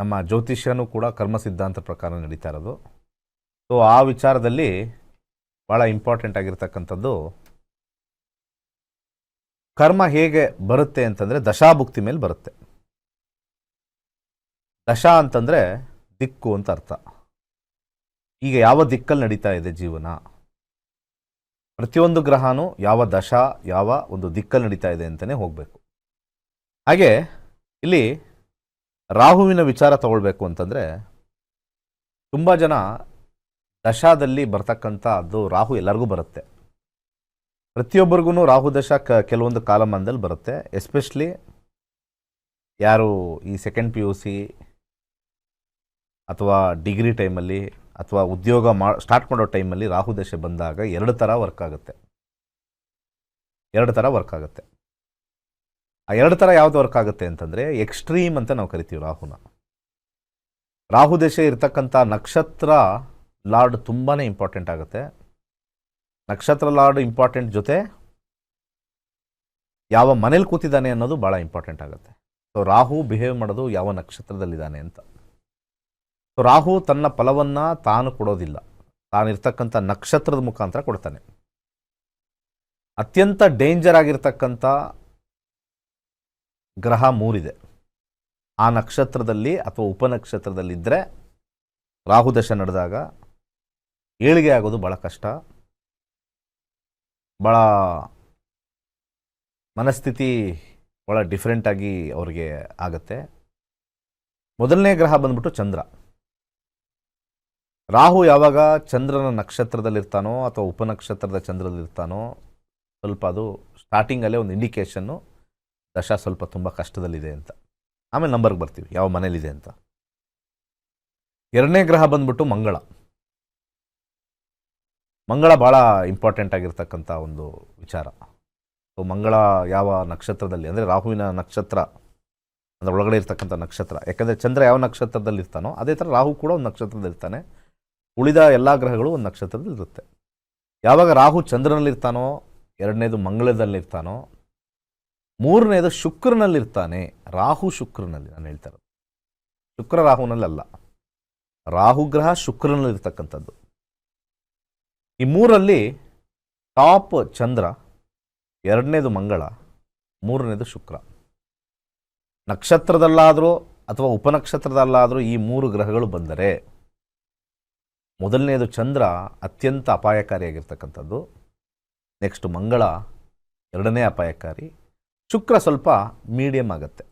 ನಮ್ಮ ಜ್ಯೋತಿಷ್ಯನೂ ಕೂಡ ಕರ್ಮ ಸಿದ್ಧಾಂತ ಪ್ರಕಾರ ನಡೀತಾ ಇರೋದು. ಸೊ ಆ ವಿಚಾರದಲ್ಲಿ ಭಾಳ ಇಂಪಾರ್ಟೆಂಟ್ ಆಗಿರ್ತಕ್ಕಂಥದ್ದು ಕರ್ಮ ಹೇಗೆ ಬರುತ್ತೆ ಅಂತಂದರೆ ದಶಾಭುಕ್ತಿ ಮೇಲೆ ಬರುತ್ತೆ. ದಶಾ ಅಂತಂದರೆ ದಿಕ್ಕು ಅಂತ ಅರ್ಥ. ಈಗ ಯಾವ ದಿಕ್ಕಲ್ಲಿ ನಡೀತಾ ಇದೆ ಜೀವನ? ಪ್ರತಿಯೊಂದು ಗ್ರಹನೂ ಯಾವ ದಶಾ, ಯಾವ ಒಂದು ದಿಕ್ಕಲ್ಲಿ ನಡೀತಾ ಇದೆ ಅಂತಲೇ ಹೋಗಬೇಕು. ಹಾಗೆ ಇಲ್ಲಿ ರಾಹುವಿನ ವಿಚಾರ ತಗೊಳ್ಬೇಕು ಅಂತಂದರೆ ತುಂಬ ಜನ ದಶಾದಲ್ಲಿ ಬರ್ತಕ್ಕಂಥ ಅದು ರಾಹು ಎಲ್ಲರಿಗೂ ಬರುತ್ತೆ. ಪ್ರತಿಯೊಬ್ಬರಿಗೂ ರಾಹು ದಶ ಕ ಕೆಲವೊಂದು ಕಾಲಮಾನದಲ್ಲಿ ಬರುತ್ತೆ. ಎಸ್ಪೆಷಲಿ ಯಾರು ಈ ಸೆಕೆಂಡ್ ಪಿ ಯು ಸಿ ಅಥವಾ ಡಿಗ್ರಿ ಟೈಮಲ್ಲಿ ಅಥವಾ ಉದ್ಯೋಗ ಮಾ ಸ್ಟಾರ್ಟ್ ಮಾಡೋ ಟೈಮಲ್ಲಿ ರಾಹು ದಶೆ ಬಂದಾಗ ಎರಡು ಥರ ವರ್ಕ್ ಆಗುತ್ತೆ. ಎರಡು ಥರ ವರ್ಕ್ ಆಗುತ್ತೆ. ಆ ಎರಡು ಥರ ಯಾವ್ದು ವರ್ಕ್ ಆಗುತ್ತೆ ಅಂತಂದರೆ ಎಕ್ಸ್ಟ್ರೀಮ್ ಅಂತ ನಾವು ಕರಿತೀವಿ ರಾಹುನ. ರಾಹು ದಶೆ ಇರತಕ್ಕಂಥ ನಕ್ಷತ್ರ ಲಾರ್ಡ್ ತುಂಬಾ ಇಂಪಾರ್ಟೆಂಟ್ ಆಗುತ್ತೆ. ನಕ್ಷತ್ರ ಲಾರ್ಡ್ ಇಂಪಾರ್ಟೆಂಟ್ ಜೊತೆ ಯಾವ ಮನೇಲಿ ಕೂತಿದ್ದಾನೆ ಅನ್ನೋದು ಭಾಳ ಇಂಪಾರ್ಟೆಂಟ್ ಆಗುತ್ತೆ. ಸೊ ರಾಹು ಬಿಹೇವ್ ಮಾಡೋದು ಯಾವ ನಕ್ಷತ್ರದಲ್ಲಿದ್ದಾನೆ ಅಂತ. ಸೊ ರಾಹು ತನ್ನ ಫಲವನ್ನು ತಾನು ಕೊಡೋದಿಲ್ಲ. ತಾನಿರ್ತಕ್ಕಂಥ ನಕ್ಷತ್ರದ ಮುಖಾಂತರ ಕೊಡ್ತಾನೆ. ಅತ್ಯಂತ ಡೇಂಜರ್ ಆಗಿರ್ತಕ್ಕಂಥ ಗ್ರಹ ಮೂರಿದೆ. ಆ ನಕ್ಷತ್ರದಲ್ಲಿ ಅಥವಾ ಉಪನಕ್ಷತ್ರದಲ್ಲಿದ್ದರೆ ರಾಹುದಶ ನಡೆದಾಗ ಏಳಿಗೆ ಆಗೋದು ಭಾಳ ಕಷ್ಟ. ಭಾಳ ಮನಸ್ಥಿತಿ ಭಾಳ ಡಿಫ್ರೆಂಟಾಗಿ ಅವ್ರಿಗೆ ಆಗುತ್ತೆ. ಮೊದಲನೇ ಗ್ರಹ ಬಂದ್ಬಿಟ್ಟು ಚಂದ್ರ. ರಾಹು ಯಾವಾಗ ಚಂದ್ರನ ನಕ್ಷತ್ರದಲ್ಲಿರ್ತಾನೋ ಅಥವಾ ಉಪನಕ್ಷತ್ರದ ಚಂದ್ರದಲ್ಲಿರ್ತಾನೋ ಸ್ವಲ್ಪ ಅದು ಸ್ಟಾರ್ಟಿಂಗಲ್ಲೇ ಒಂದು ಇಂಡಿಕೇಶನ್ನು ದಶ ಸ್ವಲ್ಪ ತುಂಬ ಕಷ್ಟದಲ್ಲಿದೆ ಅಂತ. ಆಮೇಲೆ ನಂಬರ್ಗೆ ಬರ್ತೀವಿ, ಯಾವ ಮನೇಲಿದೆ ಅಂತ. ಎರಡನೇ ಗ್ರಹ ಬಂದ್ಬಿಟ್ಟು ಮಂಗಳ. ಮಂಗಳ ಭಾಳ ಇಂಪಾರ್ಟೆಂಟ್ ಆಗಿರ್ತಕ್ಕಂಥ ಒಂದು ವಿಚಾರ. ಸೊ ಮಂಗಳ ಯಾವ ನಕ್ಷತ್ರದಲ್ಲಿ, ಅಂದರೆ ರಾಹುವಿನ ನಕ್ಷತ್ರ, ಅಂದರೆ ಒಳಗಡೆ ಇರ್ತಕ್ಕಂಥ ನಕ್ಷತ್ರ. ಯಾಕಂದರೆ ಚಂದ್ರ ಯಾವ ನಕ್ಷತ್ರದಲ್ಲಿ ಇರ್ತಾನೋ, ಅದೇ ಥರ ರಾಹು ಕೂಡ ಒಂದು ನಕ್ಷತ್ರದಲ್ಲಿರ್ತಾನೆ ಉಳಿದ ಎಲ್ಲ ಗ್ರಹಗಳು ಒಂದು ನಕ್ಷತ್ರದಲ್ಲಿರುತ್ತೆ ಯಾವಾಗ ರಾಹು ಚಂದ್ರನಲ್ಲಿರ್ತಾನೋ, ಎರಡನೇದು ಮಂಗಳದಲ್ಲಿರ್ತಾನೋ ಮೂರನೇದು ಶುಕ್ರನಲ್ಲಿರ್ತಾನೆ, ರಾಹು ಶುಕ್ರನಲ್ಲಿ, ನಾನು ಹೇಳ್ತಾರೆ ಶುಕ್ರ ರಾಹುನಲ್ಲಲ್ಲ ರಾಹು ಗ್ರಹ ಶುಕ್ರನಲ್ಲಿರ್ತಕ್ಕಂಥದ್ದು. ಈ ಮೂರಲ್ಲಿ ಟಾಪ್ ಚಂದ್ರ, ಎರಡನೇದು ಮಂಗಳ, ಮೂರನೇದು ಶುಕ್ರ. ನಕ್ಷತ್ರದಲ್ಲಾದರೂ ಅಥವಾ ಉಪನಕ್ಷತ್ರದಲ್ಲಾದರೂ ಈ ಮೂರು ಗ್ರಹಗಳು ಬಂದರೆ, ಮೊದಲನೇದು ಚಂದ್ರ ಅತ್ಯಂತ ಅಪಾಯಕಾರಿಯಾಗಿರ್ತಕ್ಕಂಥದ್ದು. ನೆಕ್ಸ್ಟ್ ಮಂಗಳ, ಎರಡನೇ ಅಪಾಯಕಾರಿ. ಶುಕ್ರ ಸ್ವಲ್ಪ ಮೀಡಿಯಮ್ ಆಗುತ್ತೆ.